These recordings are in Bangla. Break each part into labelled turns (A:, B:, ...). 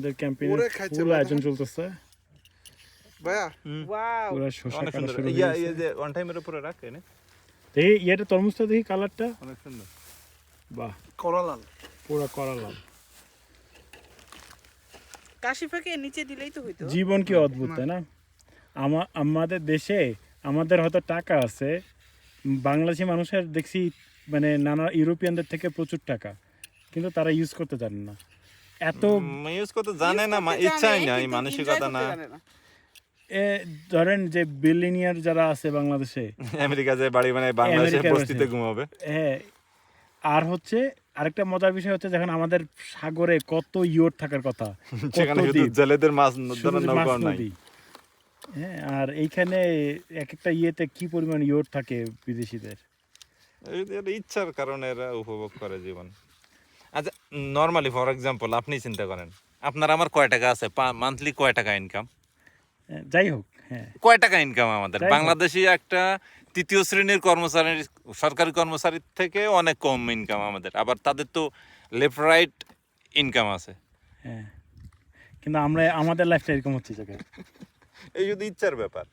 A: আমাদের ক্যাম্পেইন ফুল
B: ভাই।
A: আয়োজন চলতেছে।
B: ভাইয়া?
C: ওয়াও।
A: পুরো শসা কাটা শুরু হয়ে
D: ইয়া
A: গেছে।
D: ইয়ে যে ওয়ান টাইমের উপরে রাখ এনে
A: দেখি ইয়েটা তরমুজটা দেখি কালারটা?
D: অনেক সুন্দর।
A: বাহ।
B: করলাল
A: পুরো করা লাল।
C: কাশিফাকে নিচে দিলেই তো হইতো।
A: জীবন কি অদ্ভুত তাই না? আমা- আমাদের দেশে আমাদের হয়তো টাকা আছে। বাংলাদেশি মানুষের দেখছি মানে নানা ইউরোপিয়ানদের থেকে প্রচুর টাকা। কিন্তু তারা ইউজ করতে জানে না। এত
D: ইউজ করতে জানে না ইচ্ছাই নাই মানসিকতা না।
A: এ, ধরেন যে বিলিনিয়ার যারা আছে বাংলাদেশে
D: আমেরিকা যে বাড়ি মানে
A: আমেরিকায়
D: বস্তিতে ঘুমাবে।
A: হ্যাঁ আর হচ্ছে আরেকটা মজার বিষয় হচ্ছে যখন আমাদের সাগরে কত ইয়োট থাকার কথা
D: সেখানে শুধু জেলেদের মাছ ধরার নৌকাও নাই।
A: হ্যাঁ আর এইখানে এক একটা ইয়েতে কি পরিমাণ ইয়োট থাকে বিদেশিদের?
D: ইচ্ছার কারণে এরা উপভোগ করে জীবন। নর্মালি ফর এক্সাম্পল আপনি চিন্তা করেন আপনার আমার কয় টাকা আছে? মান্থলি কয় টাকা ইনকাম
A: যাই হোক হ্যাঁ।
D: কয় টাকা ইনকাম আমাদের। বাংলাদেশি একটা তৃতীয় শ্রেণির কর্মচারী সরকারি কর্মচারীর থেকে অনেক কম ইনকাম আমাদের। আবার তাদের তো লেফট রাইট ইনকাম আছে।
A: হ্যাঁ। কিন্তু আমরা আমাদের লাইফটা এরকম হচ্ছে
D: এই যদি ইচ্ছার ব্যাপার।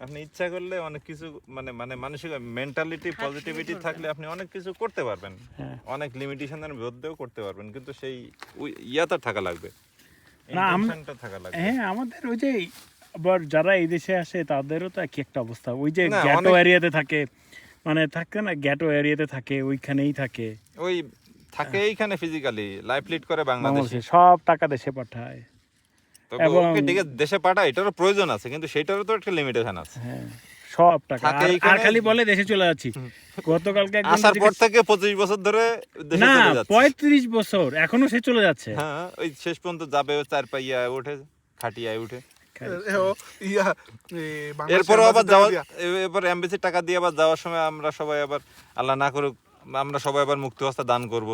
D: আপনি ইচ্ছা করলে অনেক কিছু মানে মানে মানসিক মেন্টালিটি পজিটিভিটি থাকলে আপনি অনেক কিছু করতে পারবেন।
A: হ্যাঁ।
D: অনেক লিমিটেশনের মধ্যেও করতে পারবেন কিন্তু সেই ইয়াটা থাকা লাগবে।
A: না,
D: থাকা লাগবে।
A: হ্যাঁ আমাদের ওই যে আবার যারা এই দেশে আসে তাদেরও তো একই একটা অবস্থা। ওই যে গ্যাটো এরিয়াতে থাকে মানে থাকে না গ্যাটো এরিয়াতে থাকে ওইখানেই থাকে।
D: ওই থাকে এইখানে ফিজিক্যালি লাইফ লিড করে বাংলাদেশে।
A: সব টাকা দেশে পাঠায়। এবং-
D: দেশে পাঠা এটারও প্রয়োজন আছে কিন্তু সেটারও তো একটা লিমিটেশন আছে।
A: হ্যাঁ সব টাকা। আর- খালি বলে দেশে চলে যাচ্ছি। গতকালকে
D: আসার পর থেকে পঁচিশ বছর ধরে দেশে
A: না
D: চলে যাচ্ছে।
A: পঁয়ত্রিশ বছর এখনও সে চলে যাচ্ছে।
D: হ্যাঁ ওই শেষ পর্যন্ত যাবে ও চার পাইয়া উঠে খাটিয়ায় উঠে। এরপরও আবার যাওয়া
B: দিয়া।
D: এ- এবার এমবিসি টাকা দিয়ে আবার যাওয়ার সময় আমরা সবাই আবার আল্লাহ না করুক আমরা সবাই আবার মুক্তি হস্তে দান করব।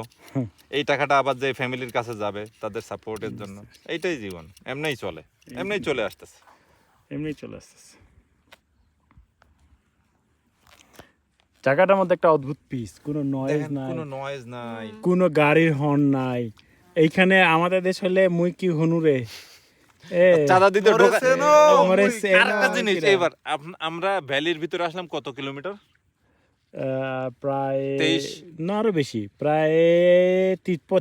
D: এই টাকাটা আবার যে ফ্যামিলির কাছে যাবে তাদের সাপোর্টের জন্য। এইটাই জীবন। এমনিই চলে। এমনিই চলে আসতেছে।
A: এমনি চলে আসতেছে। জায়গাটার মধ্যে একটা অদ্ভুত পিস কোনো নয়েজ নাই।
D: কোনো নয়েজ নাই।
A: কোনো গাড়ির হর্ন নাই। এইখানে আমাদের দেশ হলে মুই কি হনুরে
D: চাঁদা দিতে ঢোকা আমরা ভ্যালির ভিতরে আসলাম কত কিলোমিটার?
A: প্রায়। না আরও বেশি। প্রায়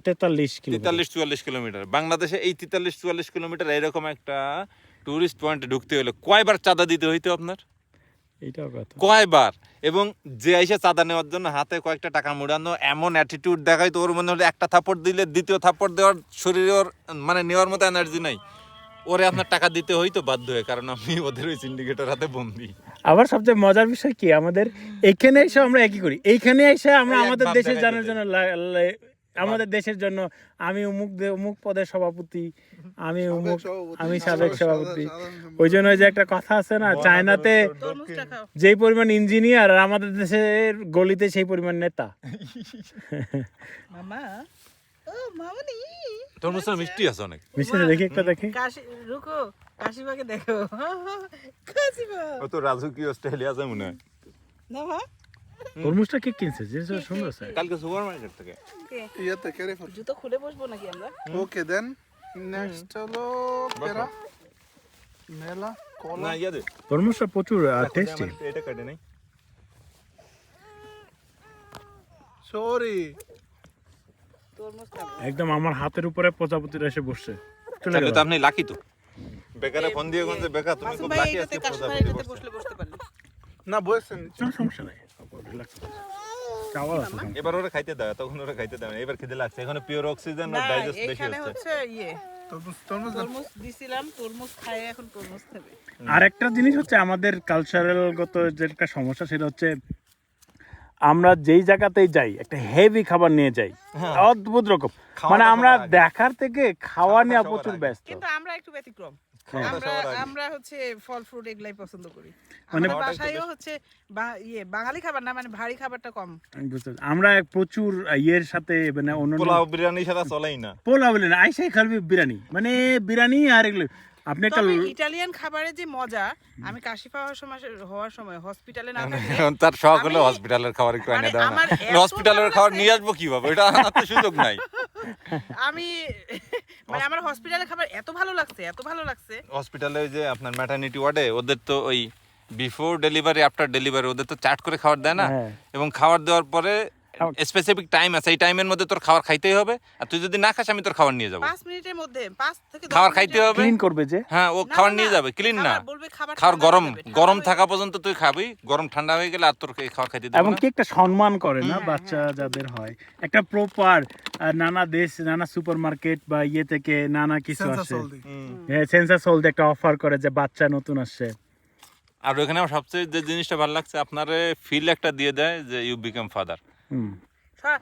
A: তেতাল্লিশ
D: তেতাল্লিশ চুয়াল্লিশ কিলোমিটার। বাংলাদেশে এই তেতাল্লিশ চুয়াল্লিশ কিলোমিটার এরকম একটা টুরিস্ট পয়েন্টে ঢুকতে হলে কয়বার চাঁদা দিতে হইতো আপনার?
A: এইটাও কথা।
D: কয়বার? এবং যে আইসা চাঁদা নেওয়ার জন্য হাতে কয়েকটা টাকা মুড়ানো এমন অ্যাটিটিউড দেখাই তো ওর মনে হলে একটা থাপ্পড় দিলে দ্বিতীয় থাপ্পড় দেওয়ার শরীরে ওর মানে নেওয়ার মতো এনার্জি নাই। ওরে আপনার টাকা দিতে হইতো বাধ্য হয়ে কারণ আমি ওদের ওই সিন্ডিকেটের হাতে বন্দি।
A: আবার সবচেয়ে মজার বিষয় কি আমাদের এখানে এসে আমরা একই করি। এইখানে এসে আমরা আমাদের
D: দেখাইতে
A: জানার জন্য আমাদের দেশের জন্য আমি অমুক দে- অমুক পদের সভাপতি আমি অমুক আমি
B: সাবেক
A: সভাপতি। ওই জন্য ওই যে একটা কথা আছে না চায়নাতে যেই পরিমাণ ইঞ্জিনিয়ার আর আমাদের দেশের গলিতে সেই পরিমাণ নেতা।
C: মামা
D: তোর মুসা মিষ্টি আছে অনেক।
A: মিষ্টি দেখি একটা দেখি।
C: কাশি রুকো কাশিফাকে দেখো। কাশিফা
D: ও তো রাজকীয় স্টাইলে আছে মনে হয়।
C: না মা।
A: তরমুজটা কে কিনছে? জিনিসটা সুন্দর আছে।
D: কালকে সুপার মার্কেট থেকে।
C: কে?
B: ইয়াতে কেড়ে ফেল।
C: জুতো খুলে বসবো নাকি আমরা?
B: ওকে দেন। নেক্সট হলো পেরা। মেলা
D: না
B: কলা।
D: ইয়া দে
A: তরমুজটা প্রচুর টেস্টি
D: এটা কাটে নাই।
B: সরি।
A: একদম আমার হাতের উপরে প্রজাপতিরা এসে বসছে। চলে
D: তাহলে
A: গেল।
D: তো আপনি লাকি তো। বেকারে ফোন দিয়ে কোন বেকা তুমি খুব লাকি আজকে প্রজাপতি
C: বসলে বসতে পারলি।
B: না বসেন।
A: কোনো সমস্যা নাই।
D: এবার ওরা খাইতে দাও তখন ওরা খাইতে দাও না। এবার খিদে লাগছে। এখানে পিওর অক্সিজেন আর ডাইজেস্ট বেশি
C: এখানে
D: হচ্ছে।
C: ইয়ে।
A: আর একটা জিনিস হচ্ছে আমাদের কালচারাল গত যে একটা সমস্যা সেটা হচ্ছে আমরা যেই জায়গাতেই যাই একটা হেভি খাবার নিয়ে যাই। অদ্ভুত রকম। মানে আমরা দেখার থেকে খাওয়া নিয়ে প্রচুর ব্যস্ত।
C: কিন্তু আমরা একটু ব্যতিক্রম। আমরা হচ্ছে ফল ফ্রুট এগুলাই পছন্দ করি।
A: মানে-
C: বাসায়ও হচ্ছে ইয়ে বাঙালি খাবার না মানে ভারী খাবারটা কম।
A: বুঝতে পারছি। আমরা প্রচুর ইয়ের সাথে মানে অন্য
D: পোলাও বিরিয়ানি ছাড়া চলেই না।
A: পোলা বলে না আইসাই খালবি বিরিয়ানি। মানে বিরিয়ানি আর এগুলো আপনি একটা
C: তবে ইটালিয়ান খাবারের যে মজা আমি কাশি পাওয়ার সময় হওয়ার সময় হসপিটালে না থাকলে
D: তার শখ হলো হসপিটালের খাবার একটু এনে
C: মানে
D: দাও না। হসপিটালের খাবার নিয়ে আসব কীভাবে? এটা আনার তো সুযোগ নাই।
C: আমি মানে আমার হসপিটালের খাবার এত ভালো লাগছে এত ভালো লাগছে।
D: হসপিটালে যে আপনার ম্যাটারনিটি ওয়ার্ডে ওদের তো ওই বিফোর ডেলিভারি আফটার ডেলিভারি ওদের তো চাট করে খাবার দেয় না?
A: হ্যাঁ।
D: এবং খাবার দেওয়ার পরে স্পেসিফিক টাইম আছে এই টাইমের মধ্যে তোর খাবার খাইতেই হবে। আর তুই যদি না খাস আমি তোর খাবার নিয়ে যাব।
C: পাঁচ মিনিটের মধ্যে পাঁচ থেকে
D: খাবার খাইতে হবে।
A: ক্লিন করবে যে?
D: হ্যাঁ ও খাবার নিয়ে যাবে ক্লিন না।
C: খাবার বলবে খাবার
D: খাবার গরম গরম থাকা পর্যন্ত তুই খাবি গরম ঠান্ডা হয়ে গেলে আর তোর খাবার খাইতে দেবো
A: এবং কি একটা সম্মান করে না বাচ্চা যাদের হয়? একটা প্রপার নানা দেশ নানা সুপার মার্কেট বা ইয়ে থেকে নানা কিছু
B: সেন্সার
A: আসে। হ্যাঁ সেন্সার সোল একটা অফার করে যে বাচ্চা নতুন আসছে।
D: আর ওখানে আমার সবচেয়ে যে জিনিসটা ভালো লাগছে আপনার ফিল একটা দিয়ে দেয় যে ইউ বিকাম ফাদার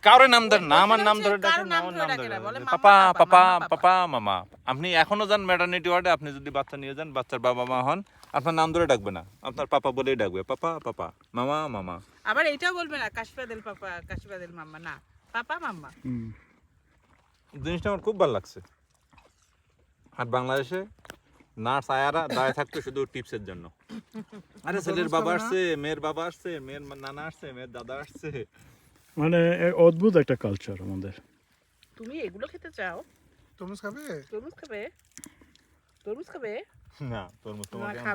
D: কারোর নাম ধরে না আমার নাম ধরে ডাকে না আমার নাম ধরে পাপা
C: পাপা,
D: পাপা মামা আপনি এখনও যান ম্যাটারনিটি ওয়ার্ডে আপনি যদি বাচ্চা নিয়ে যান বাচ্চার বাবা মা হন আপনার নাম ধরে ডাকবে না আপনার পাপা বলেই ডাকবে পাপা পাপা মামা মামা।
C: আবার এটাও বলবে না কাশিপা দেল পাপা কাশিপা দেল মাম্মা না পাপা
A: হুম।
D: জিনিসটা আমার খুব ভালো লাগছে। আর বাংলাদেশে নার্স আয়ারা দাঁড়ায় থাকতো শুধু টিপসের জন্য। আরে ছেলের বাবা আসছে মেয়ের বাবা আসছে মেয়ের নানা আসছে মেয়ের দাদা আসছে।
A: মানে অদ্ভুত একটা কালচার আমাদের।
C: তুমি এগুলো খেতে চাও?
B: তরমুজ খাবে?
C: তরমুজ খাবে? তরমুজ খাবে?
D: না
C: তরমুজ
D: তোমাকে
C: খাবে।